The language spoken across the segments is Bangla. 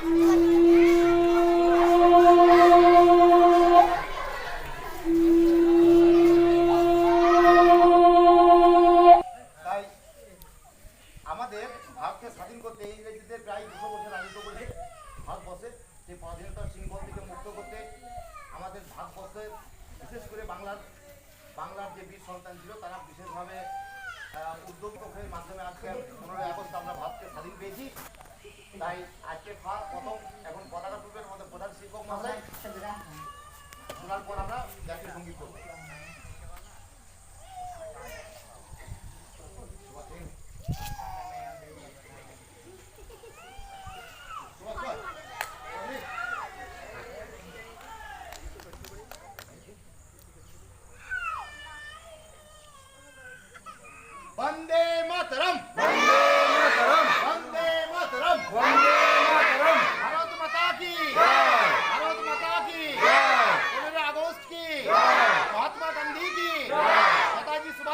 আমাদের ভারতকে স্বাধীন করতে ইংরেজিদের প্রায় দুশো বছর করেছে ভারতবর্ষে সেই শৃঙ্খল থেকে মুক্ত করতে আমাদের ভারতবর্ষে বিশেষ করে বাংলার বাংলার যে বীর সন্তান ছিল, তারা বিশেষভাবে উদ্যোগ পক্ষের মাধ্যমে আজকে পনেরোই আগস্ট আমরা ভারতকে স্বাধীন পেয়েছি। তাই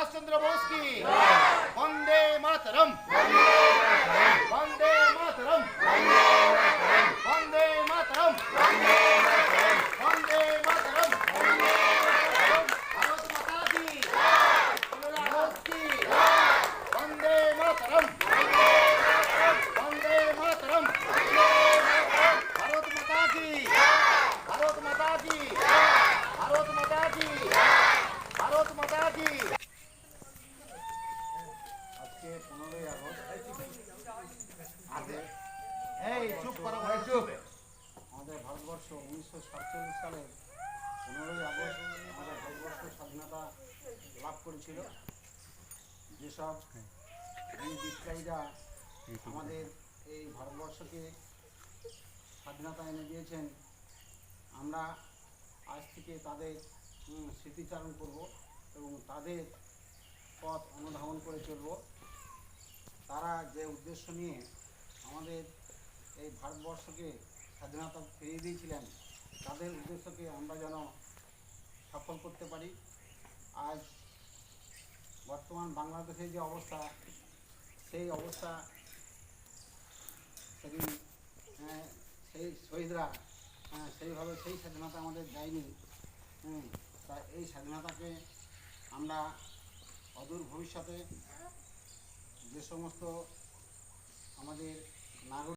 सुभाष चंद्र बोस की वंदे मातरम। ভারতবর্ষ উনিশশো সাতচল্লিশ সালের পনেরোই আগস্ট আমাদের ভারতবর্ষ স্বাধীনতা লাভ করেছিল। যেসব বীর বিপ্লবীরা আমাদের এই ভারতবর্ষকে স্বাধীনতা এনে দিয়েছেন, আমরা আজ থেকে তাদের স্মৃতিচারণ করব এবং তাদের পথ অনুধাবন করে চলব। তারা যে উদ্দেশ্য নিয়ে আমাদের এই ভারতবর্ষকে স্বাধীনতা ফিরিয়ে দিয়েছিলেন তাদের উদ্দেশ্যকে আমরা যেন সফল করতে পারি। আজ বর্তমান বাংলাদেশের যে অবস্থা সেই অবস্থা সেদিন সেই শহীদরা আহ, সেইভাবে সেই স্বাধীনতা আমাদের দেয়নি হুম, তা এই স্বাধীনতাকে আমরা অদূর ভবিষ্যতে যে সমস্ত আমাদের নাগরিক